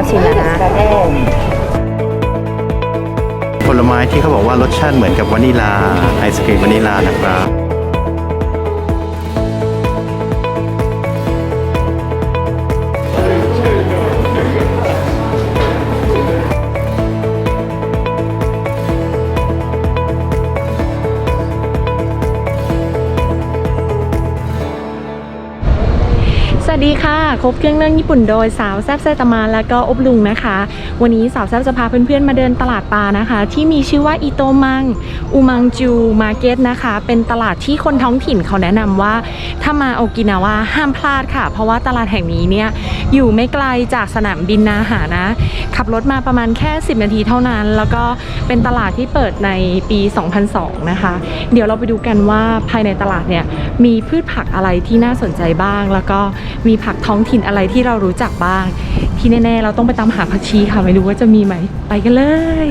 จะชิมแล้วนะผลไม้ที่เขาบอกว่ารสชาติเหมือนกับวานิลาไอศครีมวานิลานะครับ ครบเครื่องเรื่องญี่ปุ่นโดยสาวแซบไซตามะและก็อบลุงนะคะ วันนี้สาวแซบจะพาเพื่อนๆมาเดินตลาดปลานะคะ ที่มีชื่อว่าอิโตมังอูมังจูมาร์เก็ตนะคะ เป็นตลาดที่คนท้องถิ่นเขาแนะนำว่า ถ้ามาโอกินาวาห้ามพลาดค่ะ เพราะว่าตลาดแห่งนี้เนี่ยอยู่ไม่ไกลจากสนามบินนาหานะ ขับรถมาประมาณแค่ 10 นาทีเท่านั้น แล้วก็เป็นตลาดที่เปิดในปี 2002 นะคะ เดี๋ยวเราไปดูกันว่าภายในตลาดเนี่ยมีพืชผักอะไรที่น่าสนใจบ้าง แล้วก็มีผักท้องถิ่นอะไรที่เรารู้จักบ้าง ที่แน่ๆ เราต้องไปตามหาผักชีค่ะ ไม่รู้ว่าจะมีไหม ไปกันเลย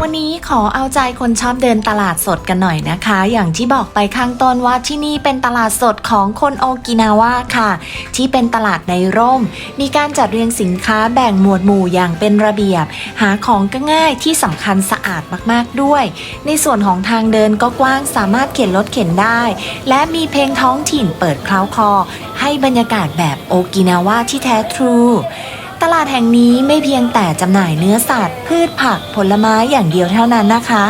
วันนี้ขอเอาใจคนชอบเดินตลาดสดกันหน่อยนะคะ อย่างที่บอกไปข้างต้นว่าที่นี่เป็นตลาดสดของคนโอกินาวาค่ะ ที่เป็นตลาดในร่ม มีการจัดเรียงสินค้าแบ่งหมวดหมู่อย่างเป็นระเบียบ หาของก็ง่ายที่สำคัญสะอาดมากๆด้วย ในส่วนของทางเดินก็กว้างสามารถเข็นรถเข็นได้ และมีเพลงท้องถิ่นเปิดเคล้าคอ ให้บรรยากาศแบบโอกินาวาที่แท้ทรู ตลาดแห่งนี้ไม่เพียงแต่จำหน่ายเนื้อสัตว์ พืชผักผลไม้อย่างเดียวเท่านั้นนะคะ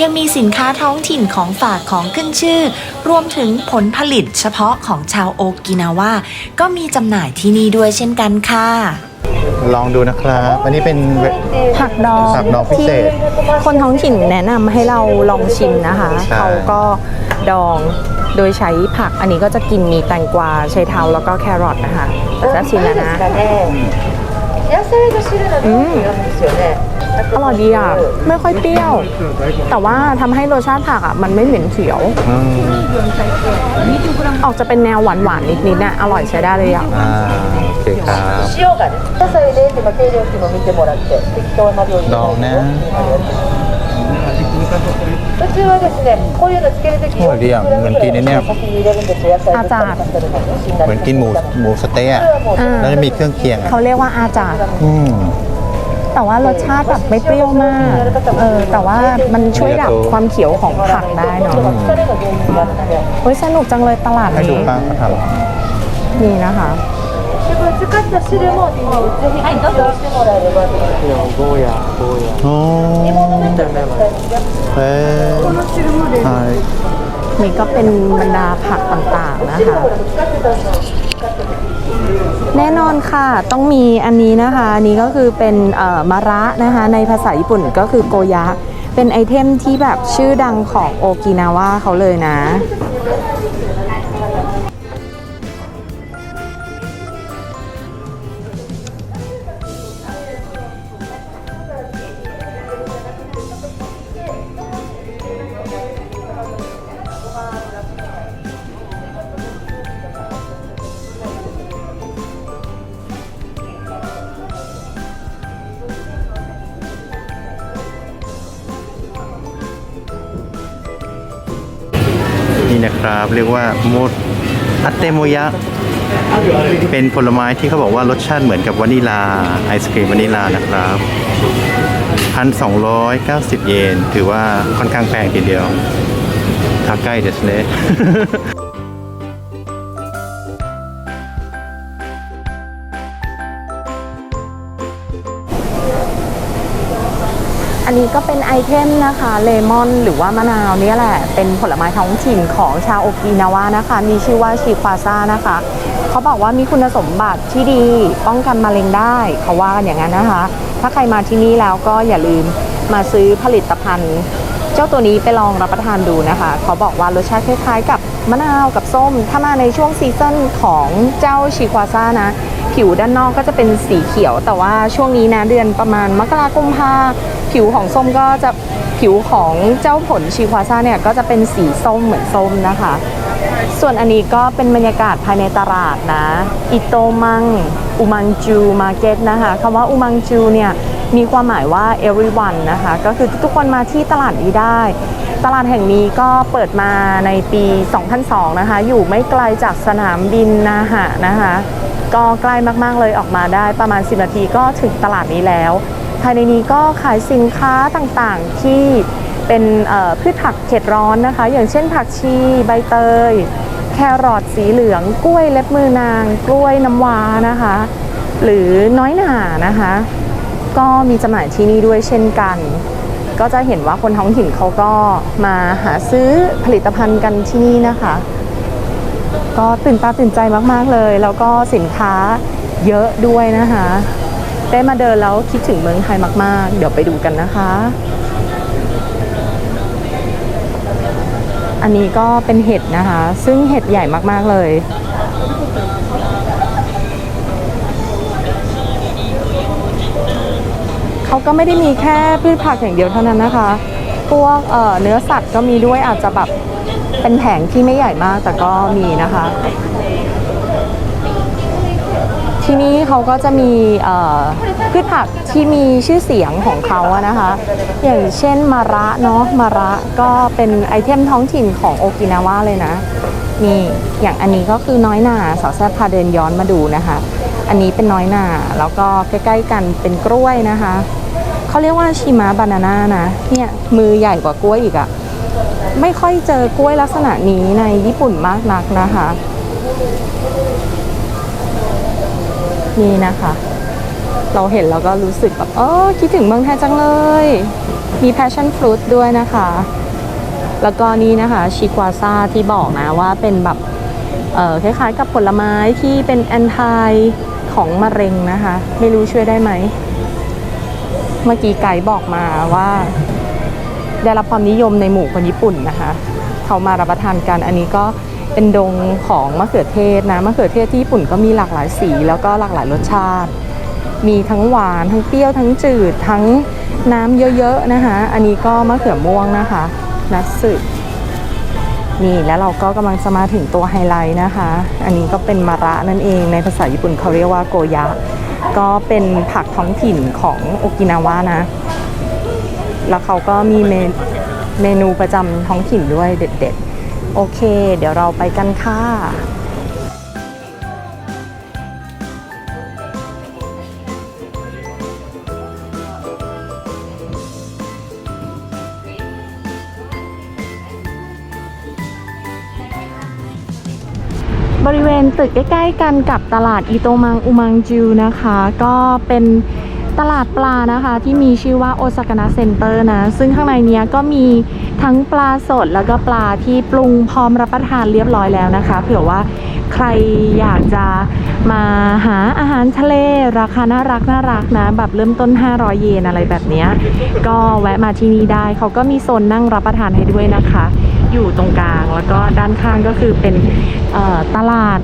ยังมีสินค้าท้องถิ่นของฝากของขึ้นชื่อ รวมถึงผลผลิตเฉพาะของชาวโอกินาวาก็มีจำหน่ายที่นี่ด้วยเช่นกันค่ะ ลองดูนะครับ อันนี้เป็นเวผักดองผักดองพิเศษที่คนท้องถิ่นแนะนำให้เราลองชิมนะคะ ใช่ เขาก็ดองโดยใช้ผักอันนี้ก็จะกินมีแตงกวาใช้เท้าแล้วก็แครอทนะคะจะชิมแล้วนะ 野菜の汁の料理なんですよね。 อร่อยดีอ่ะ ไม่ค่อยเปรี้ยว แต่ว่าทำให้รสชาติผักอ่ะ มันไม่เหม็นเขียว อืม ออกจะเป็นแนวหวานหวานๆนิดๆน่ะอร่อยใช้ได้เลยอ่ะ อ่าโอเคครับ 塩がね、野菜でって計量器も見てもらって適当な量に。どうねう ちはですね、こういうのつけるときおいリアンเหมือนกินไอ้เนี่ย 先に入れるんですよ。野菜あじゃあとかパスタとかも美味しいんだ เหมือนกินหมูหมูสะเต๊ะอะ อ่า แล้วจะมีเครื่องเคียงอะ เขาเรียกว่าอาจาด อืม แต่ว่ารสชาติแบบไม่เปรี้ยวมาก เออ แต่ว่ามันช่วยดับความเขียวของผักได้เนาะ 疲れの原因になって。 เฮ้ยสนุกจังเลยตลาด ให้ดู นี้ ป้าเขาท นี่นะคะ でこれ使った汁もぜひはいどうぞしてもらえれば。ำโอ้เอ้ใช่ นี่ก็เป็นบรรดาผักต่างๆนะคะ แน่นอนค่ะ ต้องมีอันนี้นะคะอันนี้ก็คือเป็นเอ่อมะระนะคะ ในภาษาญี่ปุ่นก็คือโกยะ เป็นไอเทมที่แบบชื่อดังของโอกินาวาเขาเลยนะ นะครับ เรียกว่ามดอัตเตโมยะ เป็นผลไม้ที่เขาบอกว่ารสชาติเหมือนกับวานิลา ไอศกรีมวานิลานะครับพันสองร้อยเก้าสิบเยน ถือว่าค่อนข้างแพงทีเดียวทาใกล้เดสเล อันนี้ก็เป็นไอเทมนะคะเลมอนหรือว่ามะนาวเนี่ยแหละ เป็นผลไม้ท้องถิ่นของชาวโอกินาวานะคะ มีชื่อว่าชิควาซ่านะคะ เขาบอกว่ามีคุณสมบัติที่ดีป้องกันมะเร็งได้เขาว่ากันอย่างนั้นนะคะ ถ้าใครมาที่นี่แล้วก็อย่าลืมมาซื้อผลิตภัณฑ์ เจ้าตัวนี้ไปลองรับประทานดูนะคะ เขาบอกว่ารสชาติคล้ายๆ กับมะนาวกับส้ม ถ้ามาในช่วงซีซั่นของเจ้าชิควาซ่านะ ผิวด้านนอกก็จะเป็นสีเขียว แต่ว่าช่วงนี้นะเดือนประมาณมกราคมพาผิวของส้มก็จะผิวของเจ้าผลชีควาซ่าเนี่ยก็จะเป็นสีส้มเหมือนส้มนะคะ ส่วนอันนี้ก็เป็นบรรยากาศภายในตลาดนะ อิโตมัง อุมังจูมาร์เก็ตนะคะคำว่าอุมังจูเนี่ย มีความหมายว่า everyone นะคะ ก็คือทุกคนมาที่ตลาดนี้ได้ ตลาดแห่งนี้ก็เปิดมาในปี 2002 นะคะ อยู่ไม่ไกลจากสนามบินนาหะนะคะ ก็ใกล้มาก ๆ เลยออกมาได้ประมาณ 10 นาทีก็ถึงตลาดนี้แล้ว ภายในนี้ก็ขายสินค้าต่างๆที่เป็นพืชผักเผ็ดร้อนนะคะ อย่างเช่นผักชีใบเตย แครอทสีเหลือง กล้วยเล็บมือนาง กล้วยน้ำว้านะคะ หรือน้อยหน่านะคะ ก็มีจำหน่ายที่นี่ด้วยเช่นกัน ก็จะเห็นว่าคนท้องถิ่นเขาก็มาหาซื้อผลิตภัณฑ์กันที่นี่นะคะ ก็ตื่นตาตื่นใจมากๆเลย แล้วก็สินค้าเยอะด้วยนะคะ ได้มาเดินแล้วคิดถึงเมืองไทยมาก ๆ เดี๋ยวไปดูกันนะคะ อันนี้ก็เป็นเห็ดนะคะ ซึ่งเห็ดใหญ่มากๆเลย เขาก็ไม่ได้มีแค่พืชผักอย่างเดียวเท่านั้นนะคะ พวกเเนื้อสัตว์ก็มีด้วยอาจจะแบบเป็นแผงที่ไม่ใหญ่มากแต่ก็มีนะคะ ที่นี่เขาก็จะมีพืชผักที่มีชื่อเสียงของเขาอะนะคะ อย่างเช่นมาระเนาะมาระก็เป็นไอเทมท้องถิ่นของโอกินาวาเลยนะนี่อย่างอันนี้ก็คือน้อยหนาสาวแซ่บพาเดินย้อนมาดูนะคะ อันนี้เป็นน้อยหนาแล้วก็ใกล้ๆกันเป็นกล้วยนะคะ เขาเรียกว่าชิมะบานาน่านะเนี่ยมือใหญ่กว่ากล้วยอีกอะไม่ค่อยเจอกล้วยลักษณะนี้ในญี่ปุ่นมากนักนะคะ นี่นะคะ เราเห็นแล้วก็รู้สึกแบบเออคิดถึงเมืองไทยจังเลย มี passion fruit ด้วยนะคะ แล้วก็นี่นะคะชิควาซาที่บอกนะว่าเป็นแบบเออคล้ายๆกับผลไม้ที่เป็นแอนทายของมะเร็งนะคะ ไม่รู้ช่วยได้ไหม เมื่อกี้ไกด์บอกมาว่า ได้รับความนิยมในหมู่คนญี่ปุ่นนะคะ เขามารับประทานกันอันนี้ก็เป็นดงของมะเขือเทศนะมะเขือเทศที่ญี่ปุ่นก็มีหลากหลายสี แล้วก็หลากหลายรสชาติ มีทั้งหวานทั้งเปรี้ยวทั้งจืดทั้งน้ำเยอะๆนะคะ อันนี้ก็มะเขือม่วงนะคะนัสึนี่แล้วเราก็กำลังจะมาถึงตัวไฮไลท์นะคะ อันนี้ก็เป็นมะระนั่นเองในภาษาญี่ปุ่นเขาเรียกว่าโกยะ ก็เป็นผักท้องถิ่นของโอกินาวานะ แล้วเขาก็มีเมนเมนูประจำท้องถิ่นด้วยเด็ดๆ โอเค เดี๋ยวเราไปกันค่ะ ตึกใกล้ๆกันกับตลาดอิโตมังอุมังจิวนะคะ ก็เป็นตลาดปลานะคะที่มีชื่อว่าโอซากานะเซ็นเตอร์นะ ซึ่งข้างในเนี้ยก็มีทั้งปลาสดแล้วก็ปลาที่ปรุงพร้อมรับประทานเรียบร้อยแล้วนะคะ เผื่อว่าใครอยากจะมาหาอาหารทะเลราคาน่ารักน่ารักนะ แบบเริ่มต้น 500 เยนอะไรแบบนี้ ก็แวะมาที่นี่ได้เขาก็มีโซนนั่งรับประทานให้ด้วยนะคะ อยู่ตรงกลางแล้วก็ด้านข้างก็คือเป็นตลาด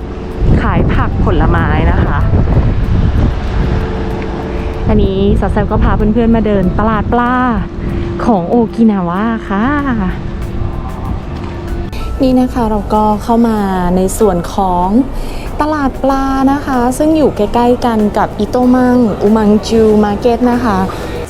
ขายผักผลไม้นะคะ อันนี้สาวแซมก็พาเพื่อนๆมาเดินตลาดปลาของโอกินาวาค่ะ นี่นะคะเราก็เข้ามาในส่วนของตลาดปลานะคะ ซึ่งอยู่ใกล้ๆกันกับอิโตมังอุมังจูมาร์เก็ตนะคะ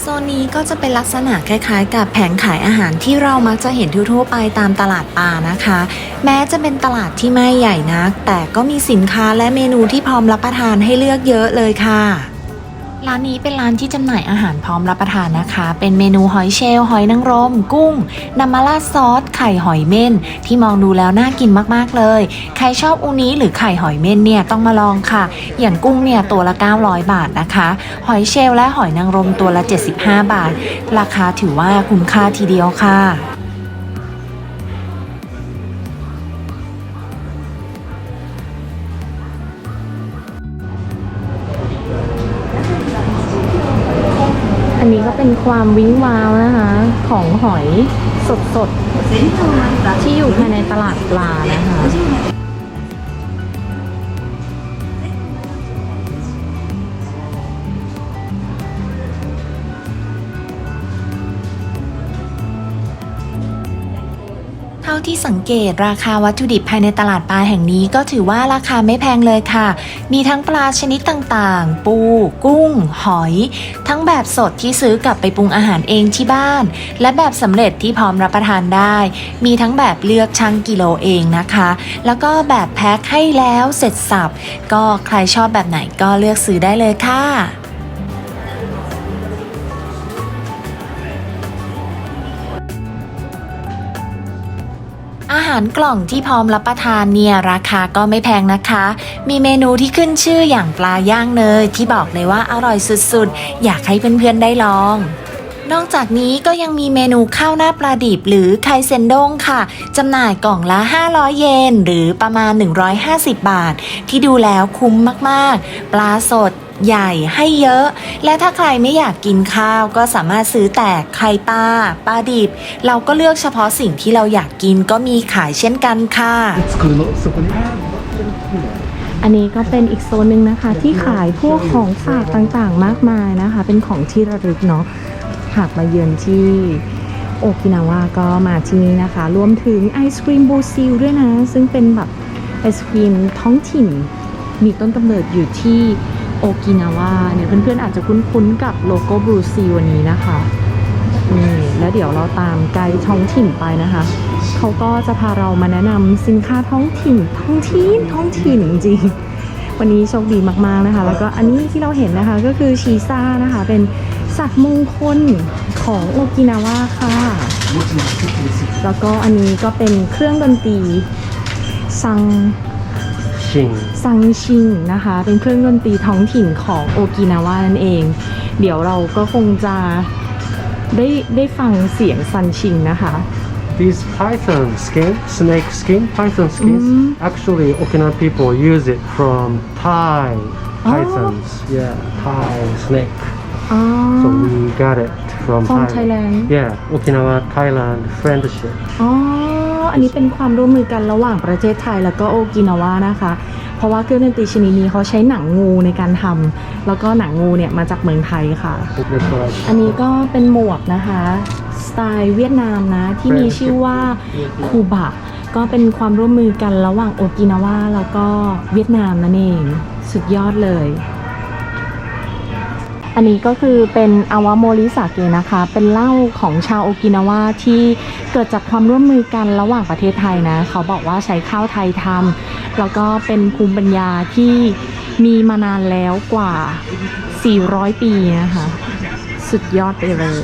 ซนนี้ก็จะเป็นลักษณะคล้ายๆ กับแผงขายอาหารที่เรามักจะเห็นทั่วๆไปตามตลาดปลานะคะ แม้จะเป็นตลาดที่ไม่ใหญ่นัก แต่ก็มีสินค้าและเมนูที่พร้อมรับประทานให้เลือกเยอะเลยค่ะ ร้านนี้เป็นร้านที่จำหน่ายอาหารพร้อมรับประทานนะคะ เป็นเมนูหอยเชลล์หอยนางรม กุ้งนำมาราดซอส ไข่หอยเม่น ที่มองดูแล้วน่ากินมากๆเลย ใครชอบอูนี้หรือไข่หอยเม่นเนี่ยต้องมาลองค่ะ อย่างกุ้งเนี่ยตัวละ 900 บาทนะคะ หอยเชลล์และหอยนางรมตัวละ 75 บาท ราคาถือว่าคุ้มค่าทีเดียวค่ะ เป็นความวิ้งวาวนะคะ ของหอยสดๆ ที่อยู่ภายในตลาดปลานะคะ เท่าที่สังเกตราคาวัตถุดิบภายในตลาดปลาแห่งนี้ก็ถือว่าราคาไม่แพงเลยค่ะ มีทั้งปลาชนิดต่างๆ ปู กุ้ง หอย ทั้งแบบสดที่ซื้อกลับไปปรุงอาหารเองที่บ้าน และแบบสำเร็จที่พร้อมรับประทานได้ มีทั้งแบบเลือกชั่งกิโลเองนะคะ แล้วก็แบบแพ็คให้แล้วเสร็จสับ ก็ใครชอบแบบไหนก็เลือกซื้อได้เลยค่ะารกล่องที่พร้อมรับประทานเนี่ยราคาก็ไม่แพงนะคะ มีเมนูที่ขึ้นชื่ออย่างปลาย่างเนยที่บอกเลยว่าอร่อยสุดๆ อยากให้เพื่อนๆได้ลอง นอกจากนี้ก็ยังมีเมนูข้าวหน้าปลาดิบหรือไคเซนด้งค่ะ จำหน่ายกล่องละ 500 เยน หรือประมาณ 150 บาท ที่ดูแล้วคุ้มมากๆ ปลาสดใหญ่ให้เยอะ และถ้าใครไม่อยากกินข้าวก็สามารถซื้อแต่ไข่ปลาปลาดิบ เราก็เลือกเฉพาะสิ่งที่เราอยากกินก็มีขายเช่นกันค่ะ อันนี้ก็เป็นอีกโซนหนึ่งนะคะ ที่ขายพวกของฝากต่างๆ มากมายนะคะ เป็นของที่ระลึกเนาะ หากมาเยือนที่โอกินาวาก็มาที่นี่นะคะ รวมถึงไอศครีมบูซิลด้วยนะ ซึ่งเป็นแบบไอศครีมท้องถิ่น มีต้นกำเนิดอยู่ที่โอกินาวาเนี่ยเพื่อนๆอาจจะคุ้นๆกับโลโก้บรูซิลวันนี้นะคะนี่แล้วเดี๋ยวเราตามไกด์ท้องถิ่นไปนะคะ เขาก็จะพาเรามาแนะนำสินค้าท้องถิ่นท้องถิ่นท้องถิ่นจริงวันนี้โชคดีมากๆนะคะ แล้วก็อันนี้ที่เราเห็นนะคะก็คือชีซ่านะคะเป็น สัตว์มงคลของโอกินาวาค่ะ แล้วก็อันนี้ก็เป็นเครื่องดนตรีซังชิงซังชิงนะคะ เป็นเครื่องดนตรีท้องถิ่นของโอกินาวานั่นเอง เดี๋ยวเราก็คงจะได้ได้ฟังเสียงซันชิงนะคะ These python skin, snake skin, python skins, Mm. actually Okinawan people use it from Thai Oh. pythons. Yeah, Thai snake. อ๋อ So we got it from, from Thai. Thailand Yeah, Okinawa, Thailand friendship. อ๋อ อันนี้เป็นความร่วมมือกันระหว่างประเทศไทยแล้วก็โอกินาวานะคะ เพราะว่าเครื่องดนตรีชนิดนี้เขาใช้หนังงูในการทำ แล้วก็หนังงูเนี่ยมาจากเมืองไทยค่ะ That's what I อันนี้ก็เป็นหมวกนะคะ สไตล์เวียดนามนะ ที่มีชื่อว่าคูบะ ก็เป็นความร่วมมือกันระหว่างโอกินาวาแล้วก็เวียดนามนั่นเอง สุดยอดเลย อันนี้ก็คือเป็นอาวาโมริสาเกนะคะ เป็นเหล้าของชาวโอกินาวาที่เกิดจากความร่วมมือกันระหว่างประเทศไทยนะ เขาบอกว่าใช้ข้าวไทยทำแล้วก็เป็นภูมิปัญญาที่มีมานานแล้วกว่า 400 ปีนะคะ สุดยอดไปเลย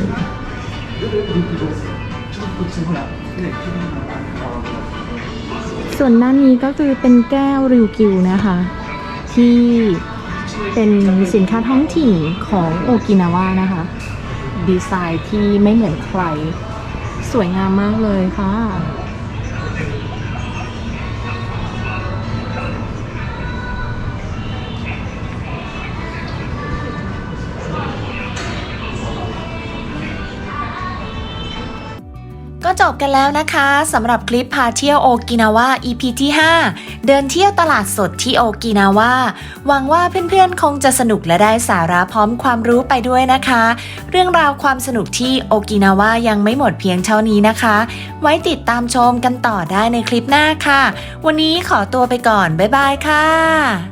ส่วนด้านนี้ก็คือเป็นแก้วริวกิวนะคะ ที่ เป็นสินค้าท้องถิ่นของโอกินาวานะคะ ดีไซน์ที่ไม่เหมือนใคร สวยงามมากเลยค่ะ จบกันแล้วนะคะสำหรับคลิปพาเที่ยวโอกินาวา EP ที่ 5 เดินเที่ยวตลาดสดที่โอกินาวาหวังว่าเพื่อนๆ คงจะสนุกและได้สาระพร้อมความรู้ไปด้วยนะคะ เรื่องราวความสนุกที่โอกินาวายังไม่หมดเพียงเท่านี้นะคะ ไว้ติดตามชมกันต่อได้ในคลิปหน้าค่ะ วันนี้ขอตัวไปก่อน บ๊ายบายค่ะ